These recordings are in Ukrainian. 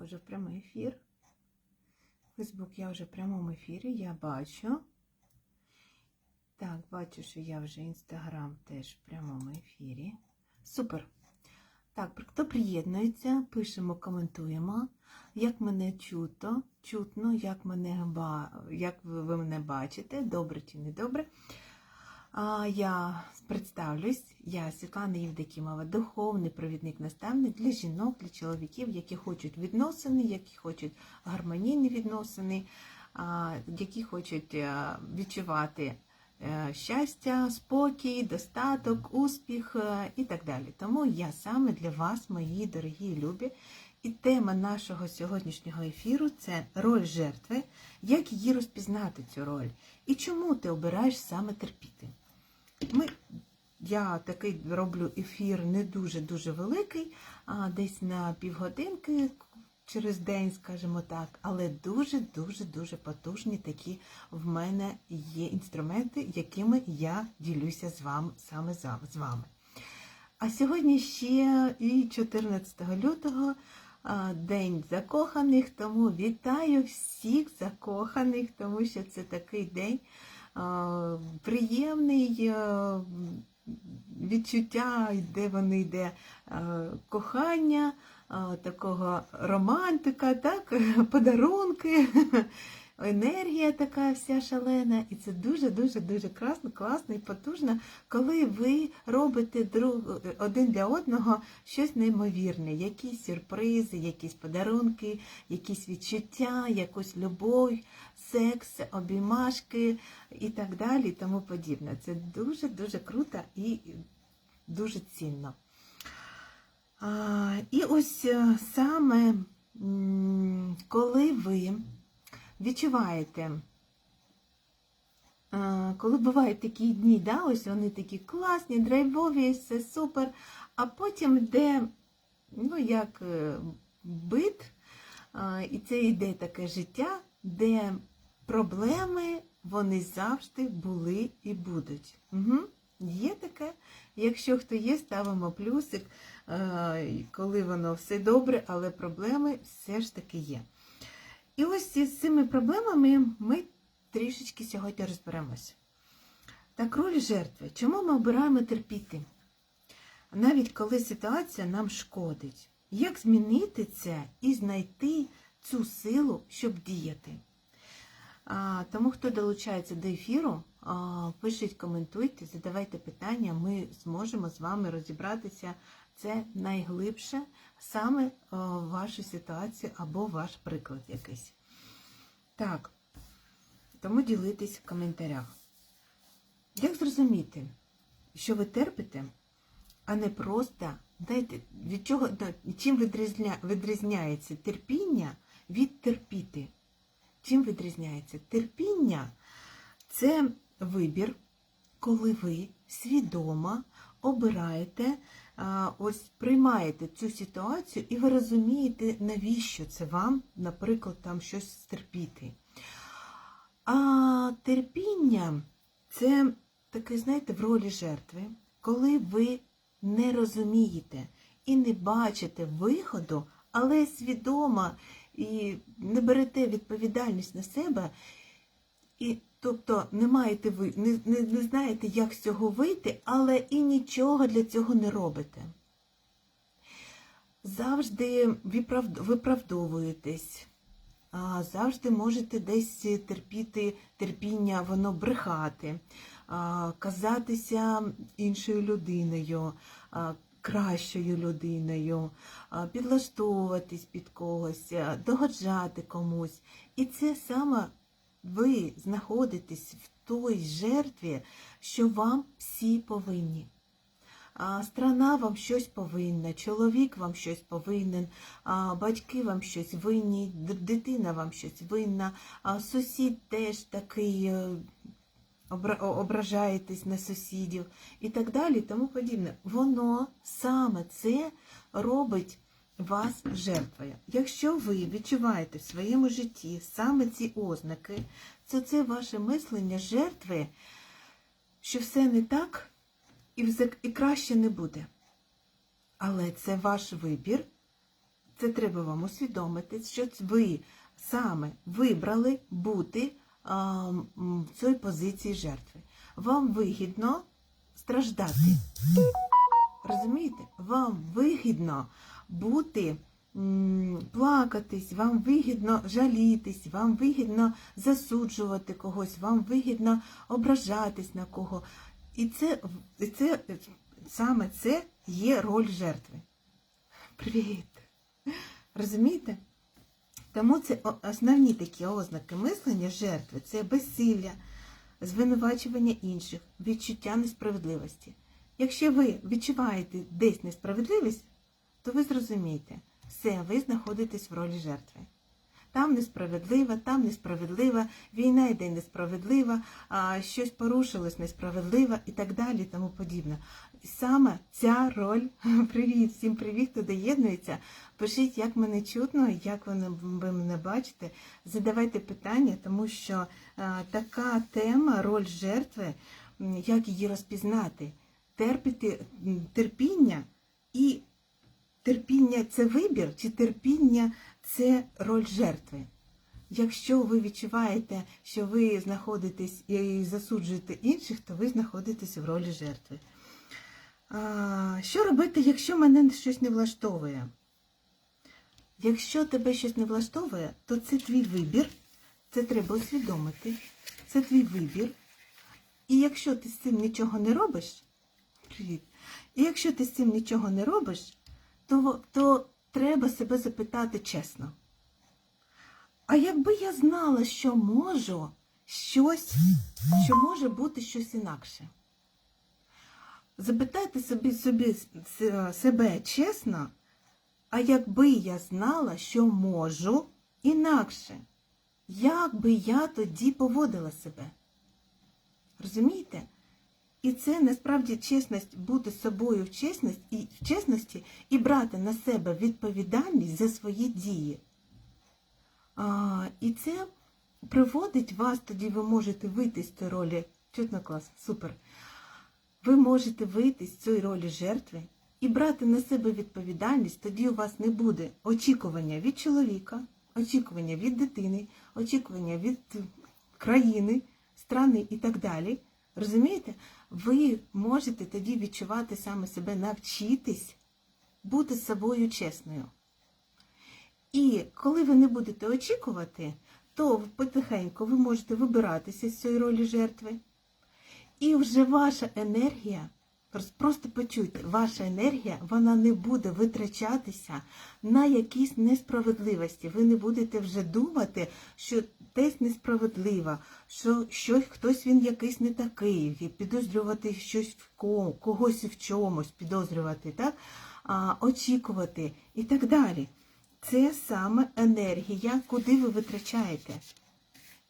виходжу в прямий ефір. Фейсбук я вже в прямому ефірі, я бачу. Так, бачу, що я вже інстаграм теж в прямому ефірі. Супер. Так, хто приєднується, пишемо, коментуємо. Як мене чуто, чутно, як, мене, як ви мене бачите, добре чи не добре. Я представлюсь, я Світлана Євдокімова, духовний провідник наставник для жінок, для чоловіків, які хочуть відносини, які хочуть гармонійні відносини, які хочуть е, відчувати е, щастя, спокій, достаток, успіх е, і так далі. Тому я саме для вас, мої дорогі любі. І тема нашого сьогоднішнього ефіру це роль жертви, як її розпізнати цю роль, і чому ти обираєш саме терпіти. Ми, я такий роблю ефір не дуже-дуже великий, а десь на півгодинки через день, скажімо так, але дуже-дуже-дуже потужні такі в мене є інструменти, якими я ділюся з вами саме з вами. А сьогодні ще і 14 лютого День закоханих, тому вітаю всіх закоханих, тому що це такий день приємний відчуття, де вони йде кохання, такого романтика, так, подарунки. Енергія така вся шалена, і це дуже-дуже дуже красно, класно і потужно, коли ви робите друг один для одного щось неймовірне, якісь сюрпризи, якісь подарунки, якісь відчуття, якусь любов, секс, обіймашки і так далі, і тому подібне. Це дуже-дуже круто і дуже цінно. А, і ось е, саме коли ви відчуваєте, коли бувають такі дні, да, ось вони такі класні, драйвові, все супер, а потім йде, ну, як е, бит, і це йде таке життя, де проблеми вони завжди були і будуть. Угу. Є таке. Якщо хто є, ставимо плюсик, е, коли воно все добре, але проблеми все ж таки є. І ось з цими проблемами ми трішечки сьогодні розберемося. Так, роль жертви. Чому ми обираємо терпіти? Навіть коли ситуація нам шкодить. Як змінити це і знайти цю силу, щоб діяти? А, тому, хто долучається до ефіру, а, пишіть, коментуйте, задавайте питання, ми зможемо з вами розібратися. Це найглибше саме а, вашу ситуацію або ваш приклад якийсь. Так, тому ділитесь в коментарях. Як зрозуміти, що ви терпите, а не просто дайте, від чого, чим відрізня, відрізняється терпіння від терпіти? Чим відрізняється? Терпіння це вибір, коли ви свідомо обираєте, ось приймаєте цю ситуацію і ви розумієте, навіщо це вам, наприклад, там щось стерпіти. А терпіння це таке, знаєте, в ролі жертви, коли ви не розумієте і не бачите виходу, але свідомо і не берете відповідальність на себе, і тобто не маєте ви, не, не, не знаєте, як з цього вийти, але і нічого для цього не робите. Завжди виправдовуєтесь, завжди можете десь терпіти терпіння, воно брехати, казатися іншою людиною, кращою людиною, підлаштовуватись під когось, догоджати комусь. І це саме ви знаходитесь в той жертві, що вам всі повинні. Страна вам щось повинна, чоловік вам щось повинен, батьки вам щось винні, дитина вам щось винна, сусід теж такий е, ображаєтесь на сусідів і так далі, тому подібне. Воно саме це робить вас жертвою. Якщо ви відчуваєте в своєму житті саме ці ознаки, то це ваше мислення жертви, що все не так і, краще не буде. Але це ваш вибір, це треба вам усвідомити, що ви саме вибрали бути в цій позиції жертви. Вам вигідно страждати. Розумієте? Вам вигідно бути, плакатись, вам вигідно жалітись, вам вигідно засуджувати когось, вам вигідно ображатись на кого. І це, це саме це є роль жертви. Привіт! Розумієте? Тому це основні такі ознаки мислення жертви це безсилля, звинувачування інших, відчуття несправедливості. Якщо ви відчуваєте десь несправедливість, то ви зрозумієте, все, ви знаходитесь в ролі жертви. Там несправедлива, там несправедлива, війна йде несправедлива, щось порушилось несправедливо і так далі, тому подібне. І саме ця роль, привіт, всім привіт, хто доєднується. Пишіть, як мене чутно, як ви, мене бачите. Задавайте питання, тому що така тема, роль жертви, як її розпізнати, терпіти терпіння і терпіння це вибір, чи терпіння це роль жертви. Якщо ви відчуваєте, що ви знаходитесь і засуджуєте інших, то ви знаходитесь в ролі жертви. Що робити, якщо мене щось не влаштовує? Якщо тебе щось не влаштовує, то це твій вибір, це треба усвідомити, це твій вибір. І якщо ти з цим нічого не робиш, і якщо ти з цим нічого не робиш, то, то треба себе запитати чесно. А якби я знала, що можу щось, що може бути щось інакше? Запитайте собі, собі себе чесно, а якби я знала, що можу інакше, як би я тоді поводила себе? Розумієте? І це насправді чесність бути собою в чесності і в чесності і брати на себе відповідальність за свої дії. А, і це приводить вас, тоді ви можете вийти з цієї ролі. Чутно клас, супер. Ви можете вийти з цієї ролі жертви і брати на себе відповідальність, тоді у вас не буде очікування від чоловіка, очікування від дитини, очікування від країни, страни і так далі. Розумієте? Ви можете тоді відчувати саме себе, навчитись бути з собою чесною. І коли ви не будете очікувати, то потихеньку ви можете вибиратися з цієї ролі жертви. І вже ваша енергія, просто почуйте, ваша енергія, вона не буде витрачатися на якісь несправедливості. Ви не будете вже думати, що десь несправедливо, що щось, хтось він якийсь не такий, підозрювати щось в ко- когось в чомусь, підозрювати, так? А, очікувати і так далі. Це саме енергія, куди ви витрачаєте.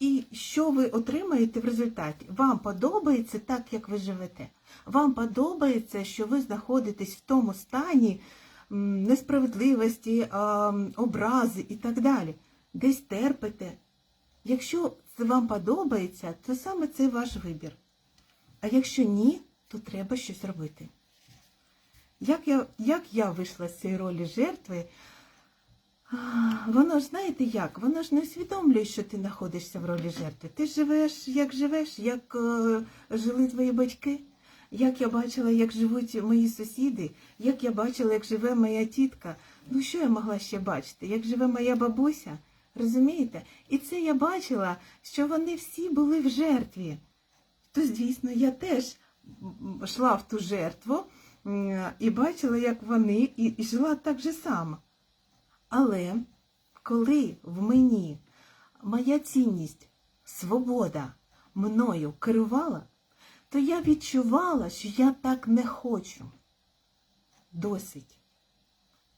І що ви отримаєте в результаті? Вам подобається так, як ви живете. Вам подобається, що ви знаходитесь в тому стані несправедливості, образи і так далі. Десь терпите. Якщо це вам подобається, то саме це ваш вибір. А якщо ні, то треба щось робити. Як я, як я вийшла з цієї ролі жертви, Воно ж знаєте як? Воно ж не усвідомлює, що ти знаходишся в ролі жертви. Ти живеш, як живеш, як е, жили твої батьки, як я бачила, як живуть мої сусіди, як я бачила, як живе моя тітка. Ну що я могла ще бачити? Як живе моя бабуся? Розумієте? І це я бачила, що вони всі були в жертві. То, звісно, я теж йшла в ту жертву і бачила, як вони, і, і жила так же само. Але коли в мені моя цінність, свобода мною керувала, то я відчувала, що я так не хочу. Досить.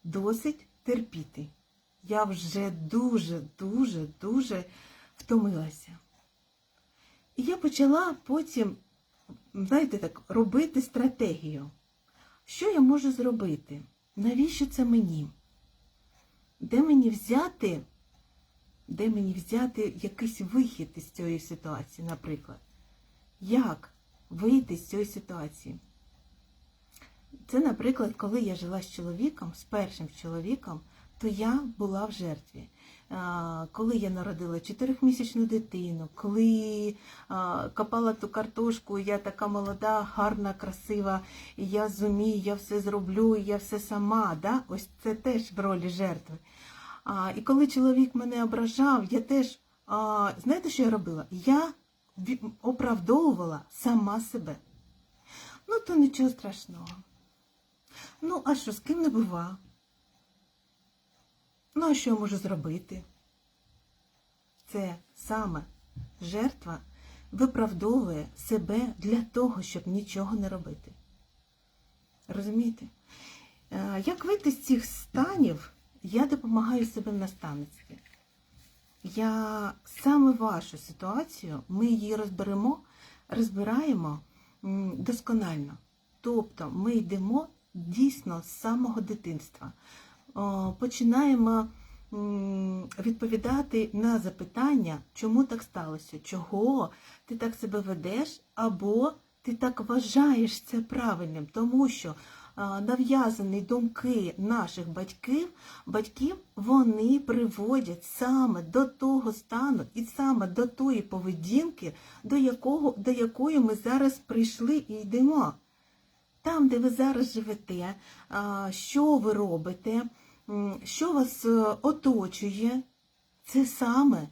Досить терпіти. Я вже дуже, дуже, дуже втомилася. І я почала потім, знаєте, так, робити стратегію. Що я можу зробити? Навіщо це мені? Де мені взяти, де мені взяти якийсь вихід із цієї ситуації, наприклад? Як вийти з цієї ситуації? Це, наприклад, коли я жила з чоловіком, з першим чоловіком, то я була в жертві. Коли я народила чотирьохмісячну дитину, коли копала ту картошку, я така молода, гарна, красива, і я зумію, я все зроблю, я все сама. Да? Ось це теж в ролі жертви. І коли чоловік мене ображав, я теж, знаєте, що я робила? Я оправдовувала сама себе. Ну, то нічого страшного. Ну, а що, з ким не бува? Ну, а що я можу зробити? Це саме жертва виправдовує себе для того, щоб нічого не робити. Розумієте? Е, Як вийти з цих станів, я допомагаю себе в наставництві. Я саме вашу ситуацію, ми її розберемо, розбираємо досконально. Тобто ми йдемо дійсно з самого дитинства. Починаємо відповідати на запитання, чому так сталося, чого ти так себе ведеш, або ти так вважаєш це правильним, тому що нав'язані думки наших батьків, батьків, вони приводять саме до того стану і саме до тої поведінки, до, якого, до якої ми зараз прийшли і йдемо. Там, де ви зараз живете, що ви робите, що вас е, оточує, це саме,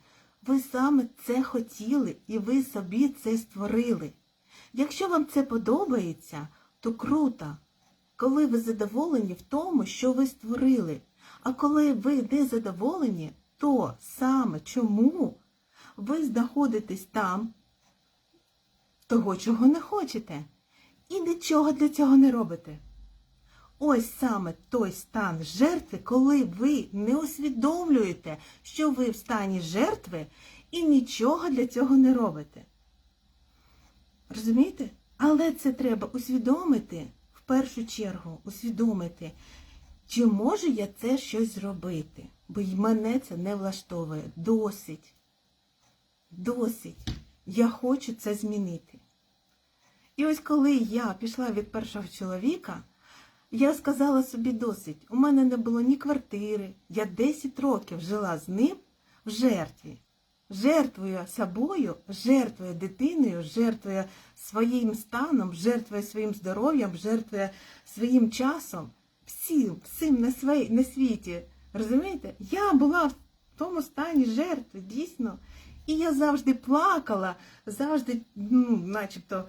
ви саме це хотіли і ви собі це створили. Якщо вам це подобається, то круто, коли ви задоволені в тому, що ви створили. А коли ви не задоволені, то саме чому ви знаходитесь там, того, чого не хочете, і нічого для цього не робите. Ось саме той стан жертви, коли ви не усвідомлюєте, що ви в стані жертви і нічого для цього не робите. Розумієте? Але це треба усвідомити, першу чергу, усвідомити, чи можу я це щось зробити, бо й мене це не влаштовує. Досить. Досить. Я хочу це змінити. І ось коли я пішла від першого чоловіка, я сказала собі досить. У мене не було ні квартири. Я 10 років жила з ним в жертві. Жертвує собою, жертвує дитиною, жертвує своїм станом, жертвує своїм здоров'ям, жертвує своїм часом, всім, всім на, свій, на світі. Розумієте? Я була в тому стані жертви, дійсно. І я завжди плакала, завжди, ну, начебто,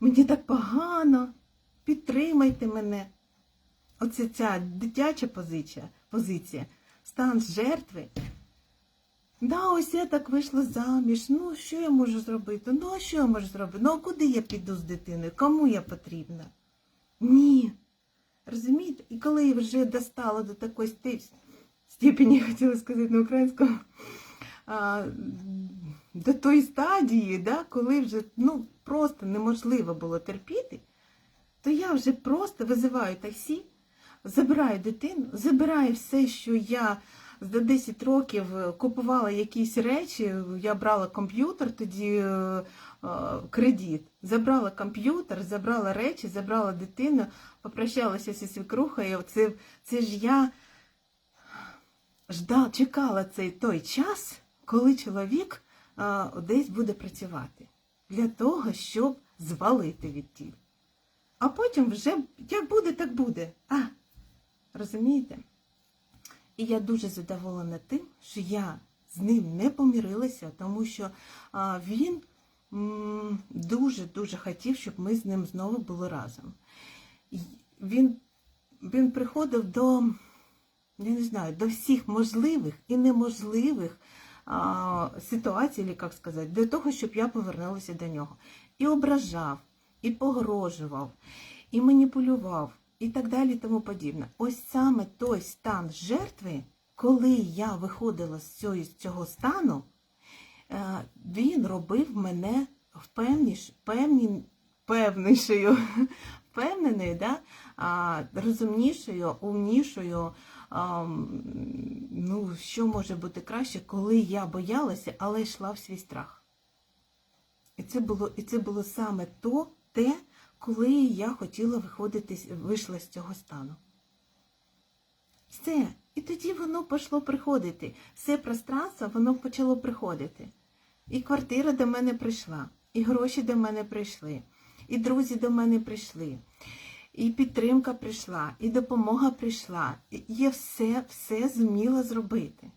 мені так погано, підтримайте мене. Оце ця дитяча позиція, позиція, стан жертви. Да, ось я так вийшла заміж. Ну, що я можу зробити? Ну, а що я можу зробити? Ну, а куди я піду з дитиною? Кому я потрібна? Ні. Розумієте? І коли я вже достала до такої степ- степені, хотіла сказати на українському, а, до тої стадії, да, коли вже ну, просто неможливо було терпіти, то я вже просто визиваю таксі, забираю дитину, забираю все, що я за 10 років е, купувала якісь речі, я брала комп'ютер, тоді е, е, кредит, забрала комп'ютер, забрала речі, забрала дитину, попрощалася зі свекрухою. Це, це ж я ждала, чекала цей той час, коли чоловік десь буде працювати для того, щоб звалити від тіл. А потім вже як буде, так буде. А, розумієте? І я дуже задоволена тим, що я з ним не помірилася, тому що він дуже-дуже хотів, щоб ми з ним знову були разом. Він, він приходив до, я не знаю, до всіх можливих і неможливих а, ситуацій, як сказати, для того, щоб я повернулася до нього. І ображав, і погрожував, і маніпулював, і так далі, і тому подібне. Ось саме той стан жертви, коли я виходила з цього, стану, е, він робив мене впевніш, певні, певнішою, впевненою, да? а, розумнішою, умнішою. А, ну, що може бути краще, коли я боялася, але йшла в свій страх. І це було, і це було саме то, те, коли я хотіла виходити, вийшла з цього стану. Все, І тоді воно пішло приходити. Все пространство, воно почало приходити. І квартира до мене прийшла, і гроші до мене прийшли, і друзі до мене прийшли, і підтримка прийшла, і допомога прийшла. І я все, все зуміла зробити.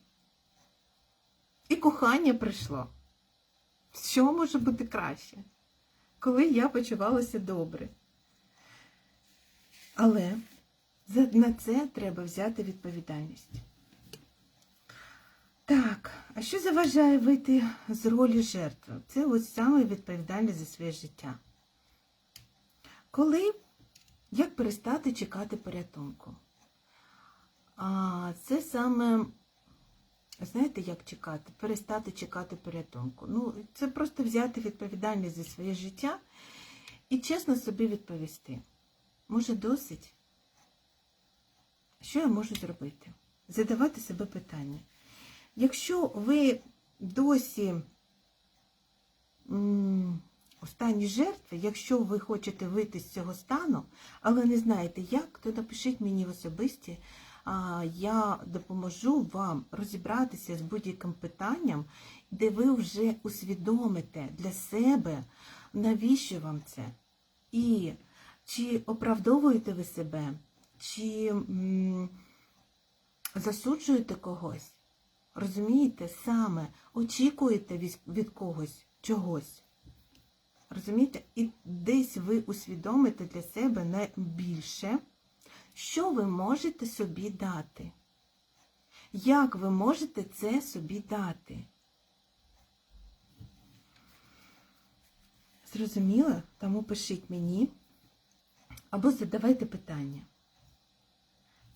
І кохання прийшло. Що може бути краще? Коли я почувалася добре. Але на це треба взяти відповідальність. Так, а що заважає вийти з ролі жертви? Це ось саме відповідальність за своє життя. Коли, як перестати чекати порятунку? А, це саме, знаєте, як чекати? Перестати чекати порятунку. Ну, це просто взяти відповідальність за своє життя і чесно собі відповісти. Може, досить? Що я можу зробити? Задавати себе питання. Якщо ви досі у стані жертви, якщо ви хочете вийти з цього стану, але не знаєте як, то напишіть мені в особисті, я допоможу вам розібратися з будь-яким питанням, де ви вже усвідомите для себе, навіщо вам це. І чи оправдовуєте ви себе, чи засуджуєте когось. Розумієте, саме очікуєте від когось чогось. Розумієте? І десь ви усвідомите для себе найбільше, що ви можете собі дати. Як ви можете це собі дати? Зрозуміло? Тому пишіть мені або задавайте питання.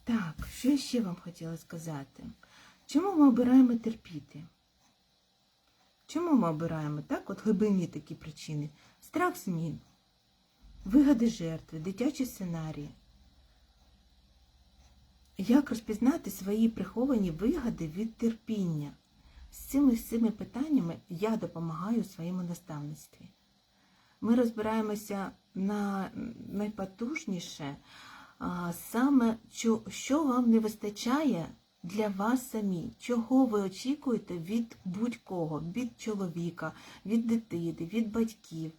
Так, що я ще вам хотіла сказати? Чому ми обираємо терпіти? Чому ми обираємо так? От глибинні такі причини. Страх змін, вигади жертви, дитячі сценарії. Як розпізнати свої приховані вигади від терпіння? З цими всіми питаннями я допомагаю своєму наставництві. Ми розбираємося на найпотужніше, саме що вам не вистачає для вас самі, чого ви очікуєте від будь-кого, від чоловіка, від дитини, від батьків.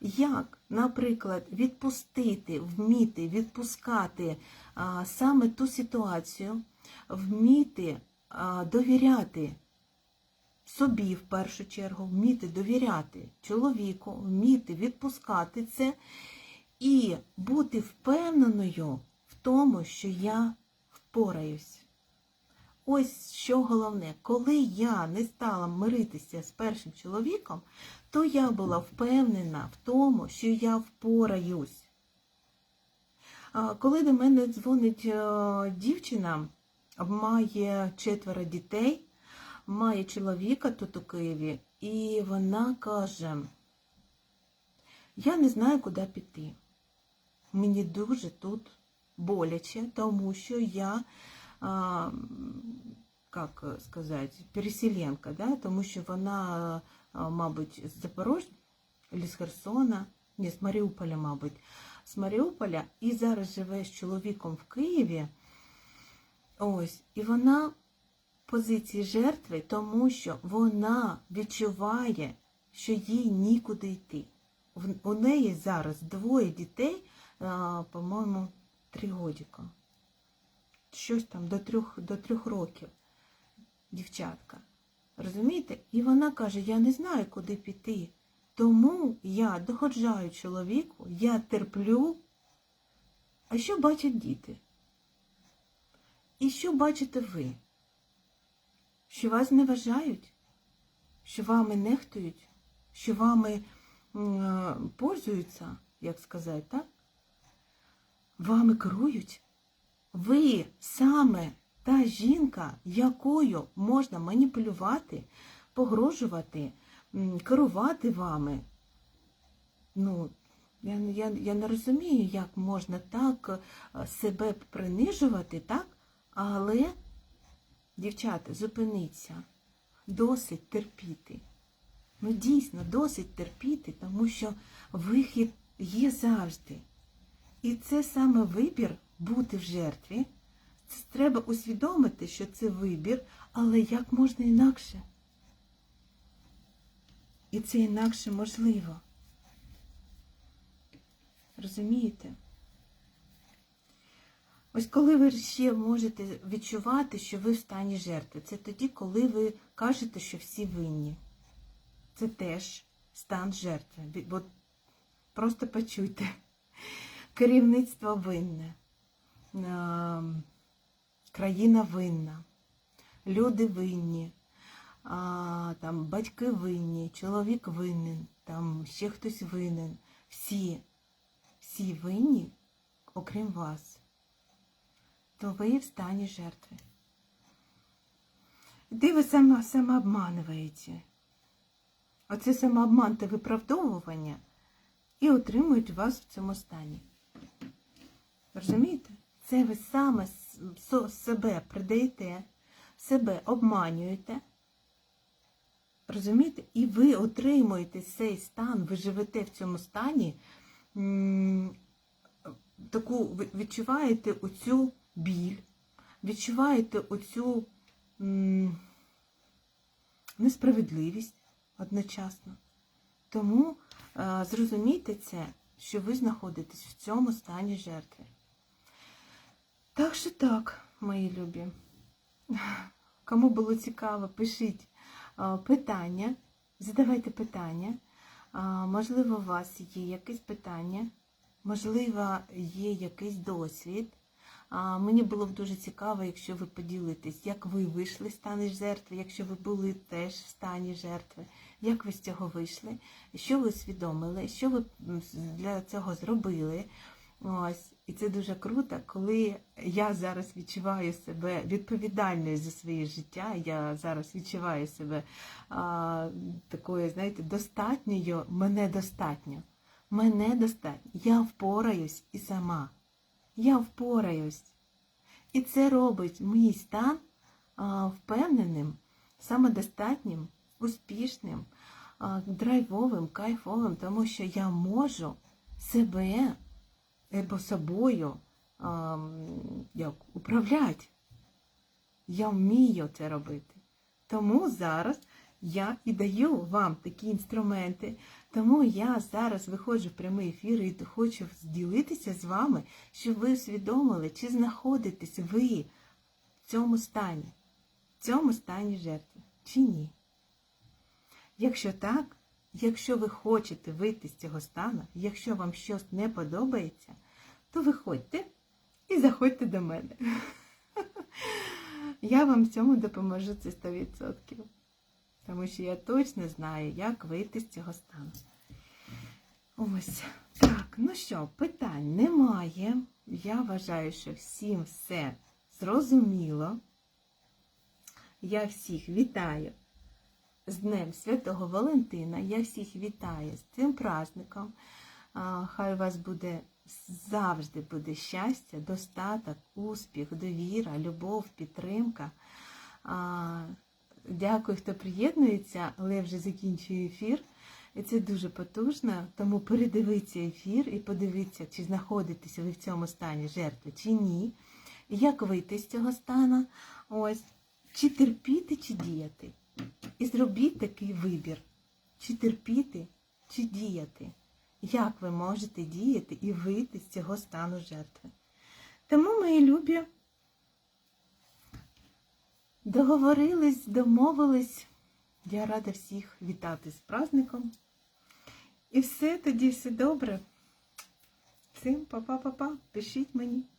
Як, наприклад, відпустити, вміти відпускати а, саме ту ситуацію, вміти а, довіряти собі в першу чергу, вміти довіряти чоловіку, вміти відпускати це і бути впевненою в тому, що я впораюсь. Ось що головне, коли я не стала миритися з першим чоловіком, то я була впевнена в тому, що я впораюсь. Коли до мене дзвонить е, дівчина, має четверо дітей, має чоловіка тут у Києві, і вона каже, я не знаю, куди піти. Мені дуже тут боляче, тому що я, як сказати, переселенка, да? тому що вона, мабуть, з Запорожжя, або з Херсона, ні, з Маріуполя, мабуть, з Маріуполя, і зараз живе з чоловіком в Києві. Ось, і вона в позиції жертви, тому що вона відчуває, що їй нікуди йти. У неї зараз двоє дітей, по-моєму, три годіка. Щось там до трьох, до трьох років. Дівчатка. Розумієте? І вона каже, я не знаю, куди піти. Тому я доходжаю чоловіку, я терплю. А що бачать діти? І що бачите ви? Що вас не вважають? Що вами нехтують? Що вами пользуються, як сказати, так? Вами керують? Ви саме та жінка, якою можна маніпулювати, погрожувати, керувати вами. Ну, я, я, я не розумію, як можна так е, себе принижувати, так? Але, дівчата, зупиніться. Досить терпіти. Ну, дійсно, досить терпіти, тому що вихід є завжди. І це саме вибір бути в жертві, треба усвідомити, що це вибір, але як можна інакше? І це інакше можливо. Розумієте? Ось коли ви ще можете відчувати, що ви в стані жертви, це тоді, коли ви кажете, що всі винні. Це теж стан жертви. Бо просто почуйте. Керівництво винне, ем, країна винна, люди винні, а, там, батьки винні, чоловік винен, там ще хтось винен. Всі, всі винні, окрім вас то ви в стані жертви. Де ви сама, самообманюєте? Оце самообман та виправдовування і отримують вас в цьому стані. Розумієте? Це ви саме себе придаєте, себе обманюєте. Розумієте? І ви отримуєте цей стан, ви живете в цьому стані, таку відчуваєте оцю біль, відчуваєте оцю несправедливість одночасно. Тому е, зрозумійте це, що ви знаходитесь в цьому стані жертви. Так що так, мої любі. Кому було цікаво, пишіть питання, задавайте питання. Можливо, у вас є якесь питання, можливо, є якийсь досвід. Мені було б дуже цікаво, якщо ви поділитесь, як ви вийшли з стану жертви, якщо ви були теж в стані жертви, як ви з цього вийшли, що ви усвідомили, що ви для цього зробили. Ось, і це дуже круто, коли я зараз відчуваю себе відповідальною за своє життя. Я зараз відчуваю себе а, такою, знаєте, достатньою, мене достатньо. Мене достатньо. Я впораюсь і сама. Я впораюсь. І це робить мій стан а, впевненим, самодостатнім, успішним, а, драйвовим, кайфовим, тому що я можу себе або собою а, як, управляти. Я вмію це робити. Тому зараз я і даю вам такі інструменти. Тому я зараз виходжу в прямий ефір і хочу зділитися з вами, щоб ви усвідомили, чи знаходитесь ви в цьому стані, в цьому стані жертви, чи ні. Якщо так, якщо ви хочете вийти з цього стану, якщо вам щось не подобається, то виходьте і заходьте до мене. Я вам в цьому допоможу це 100%. Тому що я точно знаю, як вийти з цього стану. Ось. Так, ну що, питань немає. Я вважаю, що всім все зрозуміло. Я всіх вітаю з Днем Святого Валентина. Я всіх вітаю з цим праздником. Хай у вас буде завжди буде щастя, достаток, успіх, довіра, любов, підтримка. Дякую, хто приєднується, але я вже закінчую ефір. І це дуже потужно, тому передивіться ефір і подивіться, чи знаходитеся ви в цьому стані жертви, чи ні. Як вийти з цього стану, ось, чи терпіти, чи діяти. І зробіть такий вибір, чи терпіти, чи діяти. Як ви можете діяти і вийти з цього стану жертви. Тому, мої любі, договорились, домовились. Я рада всіх вітати з праздником. І все, тоді все добре. Всім па-па-па-па. Пишіть мені.